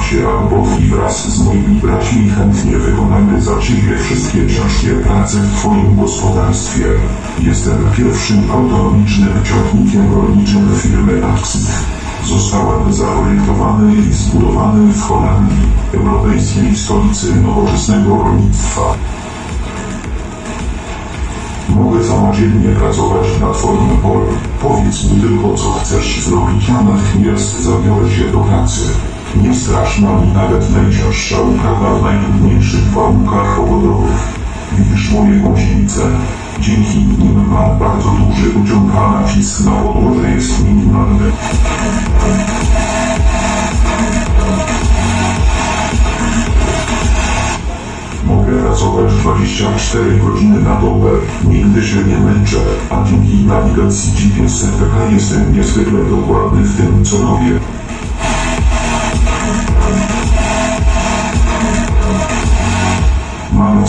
się Albowi wraz z moimi braćmi chętnie wykonamy za Ciebie wszystkie ciężkie prace w Twoim gospodarstwie. Jestem pierwszym autonomicznym ciągnikiem rolniczym firmy Axit. Zostałem zaprojektowany i zbudowany w Holandii, europejskiej stolicy nowoczesnego rolnictwa. Mogę samodzielnie pracować na Twoim polu. Powiedz mi tylko, co chcesz zrobić, a natychmiast zabiorę się do pracy. Nie straszna mi nawet najcięższa uprawa w najtrudniejszych warunkach pogodowych. Widzisz moje gąsienice? Dzięki nim mam bardzo duży uciąg, a nacisk na podłoże jest minimalny. Mogę pracować 24 godziny na dobę, nigdy się nie męczę, a dzięki nawigacji GPS CPK jestem niezwykle dokładny w tym, co robię.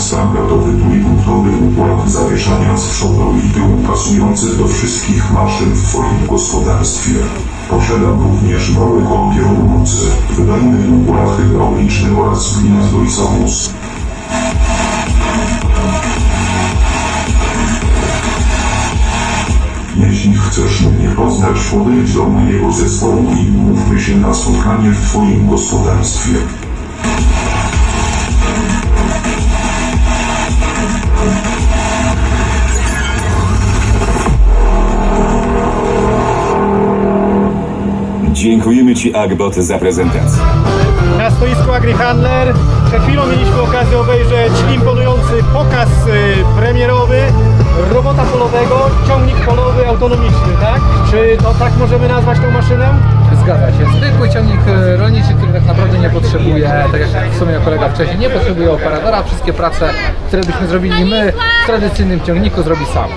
Standardowy trójpunktowy układ zawieszania z przodu i tyłu pasujący do wszystkich maszyn w Twoim gospodarstwie. Posiadam również mały kąpiel mocy, wydajny układ hydrauliczny oraz gniazdo i samus. Jeśli chcesz mnie poznać, podejdź do mojego zespołu i mówmy się na spotkanie w Twoim gospodarstwie. Dziękujemy Ci, Agbot, za prezentację. Na stoisku AgriHandler przed chwilą mieliśmy okazję obejrzeć imponujący pokaz y, premierowy robota polowego, ciągnik polowy autonomiczny, tak? Czy to tak możemy nazwać tą maszynę? Zgadza się. Zwykły ciągnik e, rolniczy, który tak naprawdę nie potrzebuje, tak jak w sumie kolega wcześniej, nie potrzebuje operatora. Wszystkie prace, które byśmy zrobili my w tradycyjnym ciągniku, zrobi sam.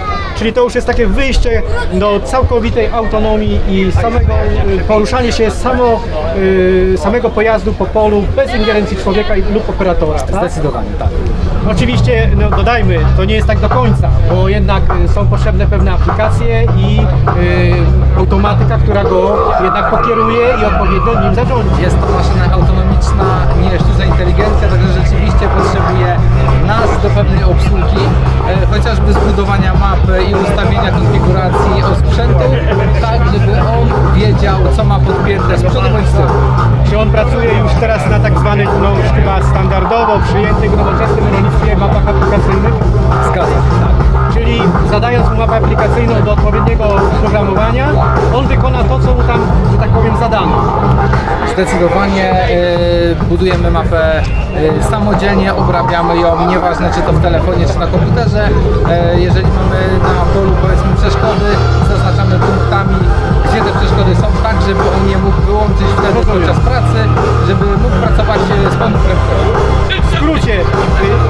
Czyli to już jest takie wyjście do całkowitej autonomii i samego y, poruszanie się samo, y, samego pojazdu po polu bez ingerencji człowieka lub operatora. Tak? Zdecydowanie tak. Oczywiście, no dodajmy, to nie jest tak do końca, bo jednak y, są potrzebne pewne aplikacje i y, automatyka, która go jednak pokieruje i odpowiednio nim zarządzi. Jest to maszyna autonomiczna, nie sztuczna inteligencja, także rzeczywiście potrzebuje nas do e, chociażby zbudowania mapy i ustawienia konfiguracji osprzętu, tak żeby on wiedział, co ma podpięte z przodu bądź z tyłu. Czy on pracuje już teraz na tak zwanych, no już chyba standardowo przyjętych w nowoczesnym rolnictwie mapach aplikacyjnych? Zgadza się, tak. Zadając mu mapę aplikacyjną do odpowiedniego programowania, on wykona to, co mu tam, że tak powiem, zadano. Zdecydowanie y, budujemy mapę y, samodzielnie, obrabiamy ją, nieważne czy to w telefonie, czy na komputerze. Y, jeżeli mamy na polu powiedzmy przeszkody, zaznaczamy punktami, gdzie te przeszkody są, tak żeby on je mógł wyłączyć wtedy podczas pracy, żeby mógł pracować y, z pełną prędkością. W skrócie, y,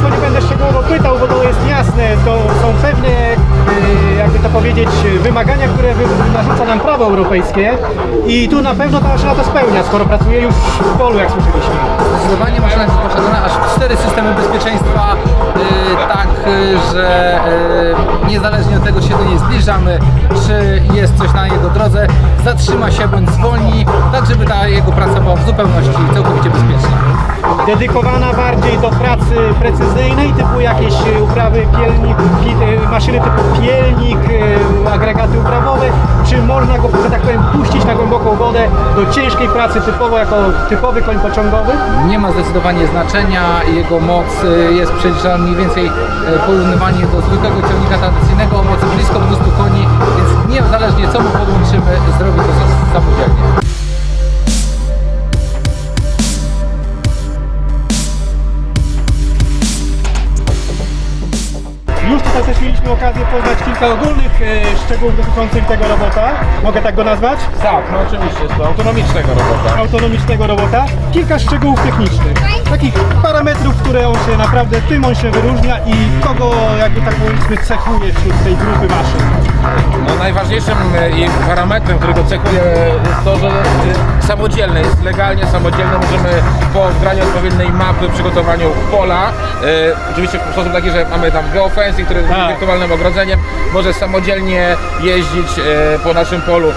bezpieczeństwo nie będę szczegółowo pytał, bo to jest jasne, to są pewne, y, jakby to powiedzieć, wymagania, które narzuca nam prawo europejskie. I tu na pewno ta maszyna to spełnia, skoro pracuje już w polu, jak słyszeliśmy. Zdecydowanie maszyna jest wyposażona aż w cztery systemy bezpieczeństwa, y, tak, y, że niezależnie od tego, czy się do niej zbliżamy, czy jest coś na jego drodze, zatrzyma się bądź zwolni, ta Dedykowana bardziej do pracy precyzyjnej, typu jakieś uprawy pielnik, pi, y, maszyny typu pielnik, y, agregaty uprawowe, czy można go, że tak powiem, puścić na głęboką wodę do ciężkiej pracy typowo jako typowy koń pociągowy? Nie ma zdecydowanie znaczenia, jego moc y, jest przeliczana mniej więcej porównywanie do zwykłego ciągnika tradycyjnego o mocy blisko 200 koni, więc niezależnie co mu podłączymy, zrobi to sa- samodzielnie. Tutaj też mieliśmy okazję poznać kilka ogólnych e, szczegółów dotyczących tego robota. Mogę tak go nazwać? Tak, no oczywiście, jest to autonomicznego robota. Autonomicznego robota. Kilka szczegółów technicznych. Takich parametrów, które on się naprawdę, tym on się wyróżnia i kogo jakby tak powiedzmy cechuje wśród tej grupy maszyn. No najważniejszym e, jej parametrem, którego cechuje jest to, że e, samodzielny, jest legalnie samodzielny, możemy po wgraniu odpowiedniej mapy, przygotowaniu pola, e, oczywiście w sposób taki, że mamy tam geofencing, który Tak. wirtualnym ogrodzeniem, może samodzielnie jeździć e, po naszym polu. E,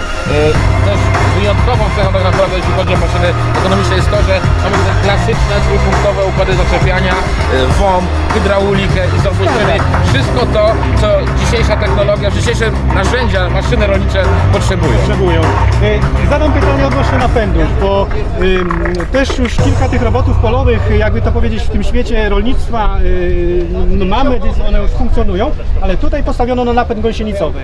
też wyjątkową cechą tak naprawdę, jeśli chodzi o maszyny ekonomiczne jest to, że mamy tutaj klasyczne trójpunktowe układy zaczepiania, y, WOM, hydraulikę i zobacz, czyli wszystko to, co dzisiejsza technologia, dzisiejsze narzędzia, maszyny rolnicze potrzebują. potrzebują. Y, Zadam pytanie odnośnie napędów, bo ym, też już kilka tych robotów polowych, jakby to powiedzieć, w tym świecie rolnictwa y, no mamy, one już funkcjonują, ale tutaj postawiono na napęd gąsienicowy.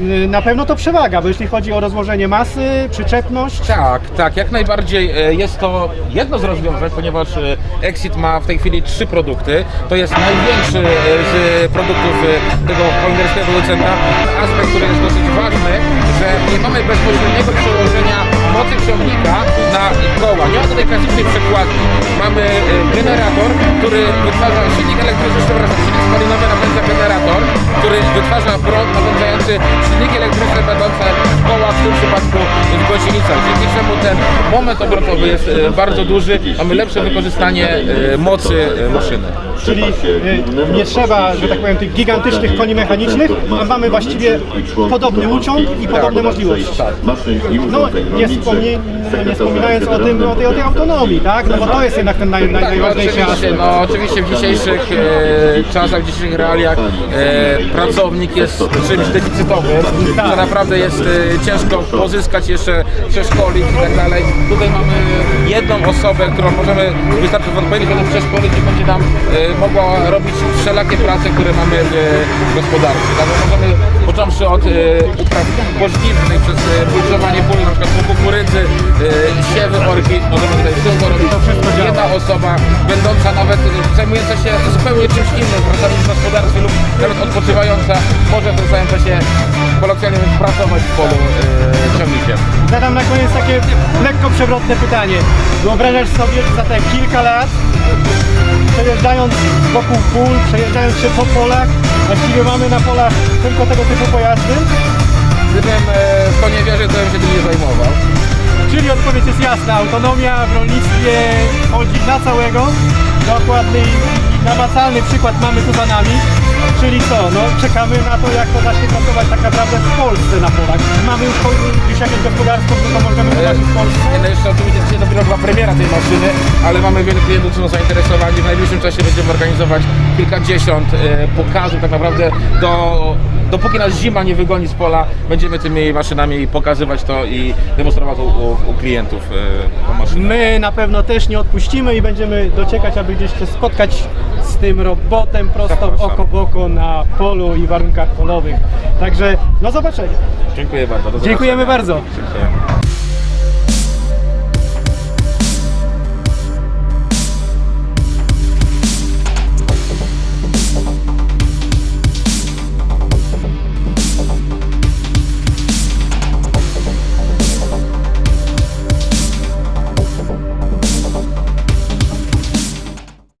Y, Na pewno to przewaga, bo jeśli chodzi o rozłożenie masy, przyczepność, Tak, tak, jak najbardziej e, jest to jedno z rozwiązań, ponieważ e, Exit ma w tej chwili trzy produkty. To jest największy z produktów tego holenderskiego producenta. Aspekt, który jest dosyć ważny, że nie mamy bezpośredniego przełożenia mocy ciągnika na koła. Nie ma tutaj klasycznej przekładni. Mamy generator, który wytwarza silnik elektryczny, przepraszam, silnik spalinowy napędza generator, który wytwarza prąd napędzający silniki elektryczne będące w kołach, w tym przypadku w gąsienicach. Dzięki czemu ten moment obrotowy jest e, bardzo duży, mamy lepsze wykorzystanie e, mocy e, maszyny. czyli nie trzeba, że tak powiem, tych gigantycznych koni mechanicznych, a mamy właściwie podobny uciąg i podobne możliwości. No nie, wspomni, no, nie wspominając o, tym, o, tej, o tej autonomii, tak? No bo to jest jednak ten naj, naj, Tak, no najważniejszy aspekt. No oczywiście w dzisiejszych e, czasach, w dzisiejszych realiach e, pracownik jest czymś deficytowym, to naprawdę jest e, ciężko pozyskać jeszcze, przeszkolić i tak dalej. Tutaj mamy jedną osobę, którą możemy wystarczy w odpowiedni sposób przeszkolić i będzie nam e, mogła robić wszelakie prace, które mamy w e, gospodarce. Także możemy, począwszy od e, upraw pożniwnych, przez e, bulczowanie pól, na przykład kukurydzy, e, siewy orki, możemy tutaj wszystko robić. Jedna osoba, będąca nawet, zajmująca się zupełnie czymś innym, pracami w gospodarstwie lub nawet odpoczywająca, może w tym samym czasie kolokwialnie mówiąc, pracować w polu e, ciągnikiem. Zadam na koniec takie lekko przewrotne pytanie. Wyobrażasz sobie za te kilka lat, przejeżdżając wokół pól, przejeżdżając się po polach, właściwie mamy na polach tylko tego typu pojazdy? Gdybym e, w to nie wierzył, to bym się tym nie zajmował. Czyli odpowiedź jest jasna, autonomia w rolnictwie chodzi na całego. Dokładny i namacalny przykład mamy tu za nami. Czyli co, no czekamy na to, jak to zacznie pracować tak naprawdę w Polsce na polach. Mamy już, już jakieś gospodarstwo, które możemy zobaczyć w Polsce. No jeszcze oczywiście dzisiaj dopiero była premiera tej maszyny, ale mamy wielu klientów, którzy są zainteresowani. W najbliższym czasie będziemy organizować kilkadziesiąt e, pokazów. Tak naprawdę do, dopóki nas zima nie wygoni z pola, będziemy tymi maszynami pokazywać to i demonstrować u, u, u klientów e, tą maszynę. My na pewno też nie odpuścimy i będziemy dociekać, aby gdzieś się spotkać z tym robotem prosto Zapraszam. oko w oko na polu i warunkach polowych. Także do zobaczenia. Dziękuję bardzo. Do Dziękujemy zobaczenia. bardzo. Dziękuję.